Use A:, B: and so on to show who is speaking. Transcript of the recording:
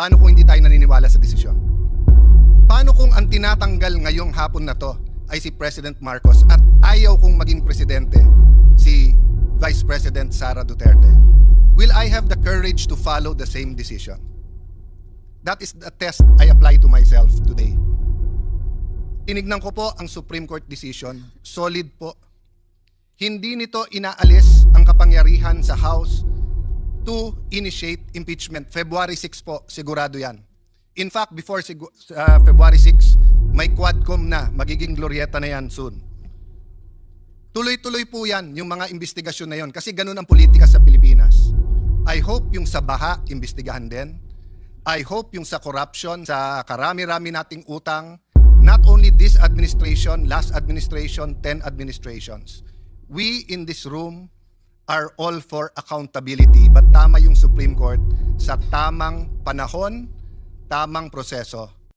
A: Paano kung hindi tayo naniniwala sa desisyon? Paano kung ang tinatanggal ngayong hapon na to ay si President Marcos at ayaw kong maging presidente si Vice President Sara Duterte? Will I have the courage to follow the same decision? That is the test I apply to myself today. Tinignan ko po ang Supreme Court decision. Solid po. Hindi nito inaalis ang kapangyarihan to initiate impeachment. February 6 po, sigurado yan. In fact, before uh, February 6, may quadcom na, magiging glorieta na yan soon. Tuloy-tuloy po yan, yung mga investigasyon na yon kasi ganun ang politika sa Pilipinas. I hope yung sa baha, imbestigahan din. I hope yung sa corruption, sa karami-rami nating utang, not only this administration, last administration, 10 administrations. We in this room are all for accountability. But tama yung Supreme Court sa tamang panahon, tamang proseso.